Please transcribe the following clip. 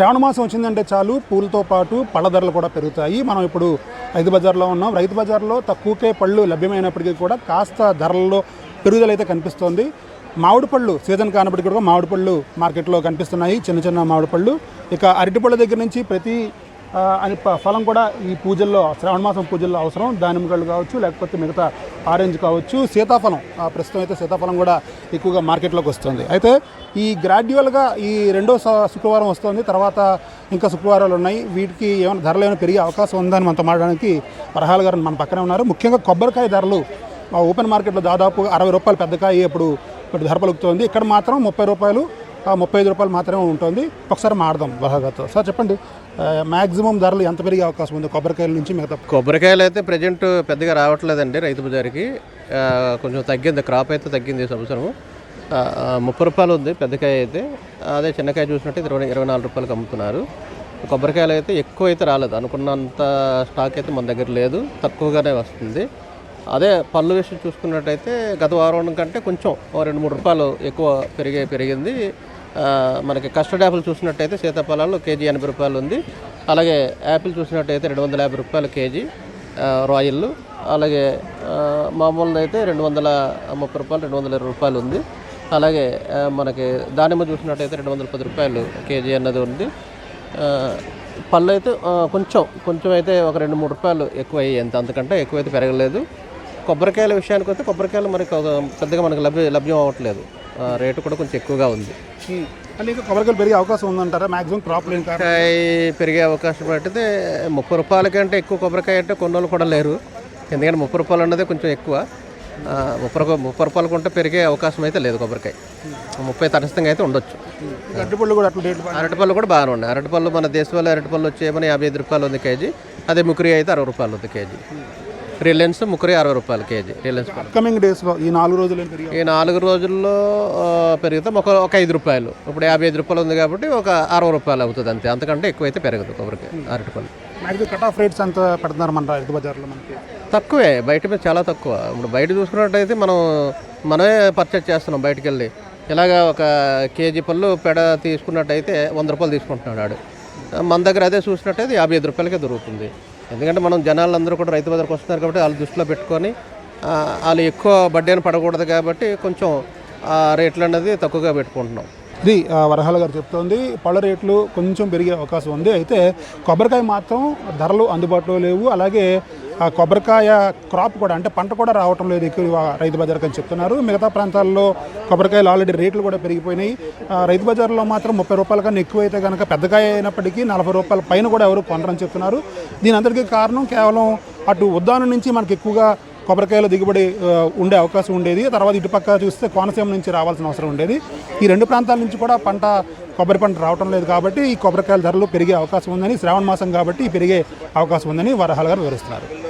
శ్రావణ మాసం వచ్చిందంటే చాలు. పూలతో పాటు పళ్ళ ధరలు కూడా పెరుగుతాయి. మనం ఇప్పుడు రైతు బజార్లో ఉన్నాం. రైతు బజార్లో తక్కువకే పళ్ళు లభ్యమైనప్పటికీ కూడా కాస్త ధరల్లో పెరుగుదల అయితే కనిపిస్తోంది. మామిడి పళ్ళు సీజన్ కానప్పటికీ కూడా మామిడి పళ్ళు మార్కెట్లో కనిపిస్తున్నాయి. చిన్న చిన్న మామిడి పళ్ళు. ఇక అరటిపళ్ళ దగ్గర నుంచి ప్రతి అని ఫలం కూడా ఈ పూజల్లో శ్రావణ మాసం పూజల్లో అవసరం. దానిమ్మకాయలు కావచ్చు లేకపోతే మిగతా ఆరెంజ్ కావచ్చు. సీతాఫలం ఆ, ప్రస్తుతం అయితే సీతాఫలం కూడా ఎక్కువగా మార్కెట్లోకి వస్తుంది. అయితే ఈ గ్రాడ్యువల్గా ఈ రెండో స- శుక్రవారం వస్తుంది. తర్వాత ఇంకా శుక్రవారాలు ఉన్నాయి. వీటికి ఏమైనా ధరలు ఏమైనా పెరిగే అవకాశం ఉందని మనతో మాట్లాడడానికి వరహాల గారు మన పక్కనే ఉన్నారు. ముఖ్యంగా కొబ్బరికాయ ధరలు ఓపెన్ మార్కెట్లో దాదాపు అరవై రూపాయలు పెద్దకాయ ఇప్పుడు ఇప్పుడు ధర పలుకుతోంది. ఇక్కడ మాత్రం ముప్పై రూపాయలు ముప్పై ఐదు రూపాయలు మాత్రమే ఉంటుంది. ఒకసారి మాడదాం వరహాగారితో సార్ చెప్పండి. మ్యాక్సిమం ధరలు ఎంత పెరిగే అవకాశం ఉంది? కొబ్బరికాయల నుంచి మిగతా కొబ్బరికాయలు అయితే ప్రజెంట్ పెద్దగా రావట్లేదండి రైతు బజార్కి. కొంచెం తగ్గింది. క్రాప్ అయితే తగ్గింది ఈ సంవత్సరం ముప్పై రూపాయలు ఉంది పెద్దకాయ అయితే. అదే చిన్నకాయ చూసినట్టు ఇరవై ఇరవై నాలుగు రూపాయలకు అమ్ముతున్నారు. కొబ్బరికాయలు అయితే ఎక్కువ అయితే రాలేదు. అనుకున్నంత స్టాక్ అయితే మన దగ్గర లేదు. తక్కువగానే వస్తుంది. అదే పళ్ళు విషయం చూసుకున్నట్టయితే గత వారం కంటే కొంచెం రెండు మూడు రూపాయలు ఎక్కువ పెరిగే పెరిగింది. మనకి కస్టర్డ్ యాపిల్ చూసినట్టయితే సీతాఫలాల్లో కేజీ ఎనభై రూపాయలు ఉంది. అలాగే యాపిల్ చూసినట్టయితే రెండు వందల యాభై రూపాయలు కేజీ రాయల్ అలాగే ఆ, మామూలుది అయితే రెండు వందల ముప్పై రూపాయలు రెండు వందల ఇరవై రూపాయలు ఉంది. అలాగే మనకి దానిమ్మ చూసినట్టయితే రెండు వందల పది రూపాయలు కేజీ అన్నది ఉంది. పళ్ళు అయితే కొంచెం కొంచెం అయితే ఒక రెండు మూడు రూపాయలు ఎక్కువ అయ్యాయి అంత అంతకంటే ఎక్కువైతే పెరగలేదు. కొబ్బరికాయల విషయానికి వస్తే కొబ్బరికాయలు మనకి పెద్దగా మనకి లభ్య లభ్యం అవ్వట్లేదు. రేటు కూడా కొంచెం ఎక్కువగా ఉంది. అంటే ఇంకా కొబ్బరికాయలు పెరిగే అవకాశం ఉందంటారా? క్రాప్ కొబ్బరికాయ పెరిగే అవకాశం పట్టితే ముప్పై రూపాయల కంటే ఎక్కువ కొబ్బరికాయ అంటే కొన్ని వాళ్ళు కూడా లేరు. ఎందుకంటే ముప్పై రూపాయలు అన్నదే కొంచెం ఎక్కువ. ముప్పై ముప్పై రూపాయలు కొంటే పెరిగే అవకాశం అయితే లేదు కొబ్బరికాయ. ముప్పై తటస్థంగా అయితే ఉండొచ్చు. అరటిపళ్ళు కూడా అరటిపళ్ళు కూడా బాగానే ఉన్నాయి. అరటిపళ్ళు మన దేశంలో అరటిపళ్ళు వచ్చేమని యాభై ఐదు రూపాయలు ఉంది కేజీ. అదే ముకురి అయితే అరవై రూపాయలు ఉంది కేజీ. రిలయన్స్ ముకురి అరవై రూపాయలు కేజీ రిలయన్స్. అప్కమింగ్ డేస్లో ఈ నాలుగు రోజులు ఈ నాలుగు రోజుల్లో పెరిగితే ఒక ఒక ఐదు రూపాయలు. ఇప్పుడు యాభై ఐదు రూపాయలు ఉంది కాబట్టి ఒక అరవై రూపాయలు అవుతుంది అంతే. అంతకంటే ఎక్కువైతే పెరగదు కొబ్బరికాయ అరటిపళ్ళు. కట్ ఆఫ్ రేట్స్ ఎంత పెడుతున్నారు మన రైతు బజార్లో మనకి? తక్కువే. బయట మీద చాలా తక్కువ. ఇప్పుడు బయట చూసుకున్నట్టయితే మనం మనమే పర్చేజ్ చేస్తున్నాం బయటికి వెళ్ళి ఇలాగా ఒక కేజీ పళ్ళు పెడ తీసుకున్నట్టయితే వంద రూపాయలు తీసుకుంటున్నాడు ఆడు. మన దగ్గర అదే చూసినట్టయితే యాభై ఐదు రూపాయలకే దొరుకుతుంది. ఎందుకంటే మనం జనాలందరూ కూడా రైతు బజార్కి వస్తున్నారు కాబట్టి వాళ్ళు దృష్టిలో పెట్టుకొని వాళ్ళు ఎక్కువ బడ్డీని పడకూడదు కాబట్టి కొంచెం ఆ రేట్లు అనేది తక్కువగా పెట్టుకుంటున్నాం. ఇది వరహాల గారు చెప్తోంది. పళ్ళ రేట్లు కొంచెం పెరిగే అవకాశం ఉంది. అయితే కొబ్బరికాయ మాత్రం ధరలు అందుబాటులో లేవు. అలాగే కొబ్బరికాయ క్రాప్ కూడా అంటే పంట కూడా రావటం లేదు ఎక్కువ రైతు బజార్కి అని చెప్తున్నారు. మిగతా ప్రాంతాల్లో కొబ్బరికాయలు ఆల్రెడీ రేట్లు కూడా పెరిగిపోయినాయి. ఆ, రైతు బజార్లో మాత్రం ముప్పై రూపాయల కన్నా ఎక్కువైతే కనుక పెద్దకాయ అయినప్పటికీ నలభై రూపాయల పైన కూడా ఎవరు కొనరని చెప్తున్నారు. దీని అందరికీ కారణం కేవలం అటు ఉద్దానం నుంచి మనకి ఎక్కువగా కొబ్బరికాయల దిగుబడి ఉండే అవకాశం ఉండేది. తర్వాత ఇటుపక్క చూస్తే కోనసీమ నుంచి రావాల్సిన అవసరం ఉండేది. ఈ రెండు ప్రాంతాల నుంచి కూడా పంట కొబ్బరి పంట రావటం లేదు కాబట్టి ఈ కొబ్బరికాయల ధరలు పెరిగే అవకాశం ఉందని శ్రావణ మాసం కాబట్టి పెరిగే అవకాశం ఉందని వరహాల గారు వివరిస్తున్నారు.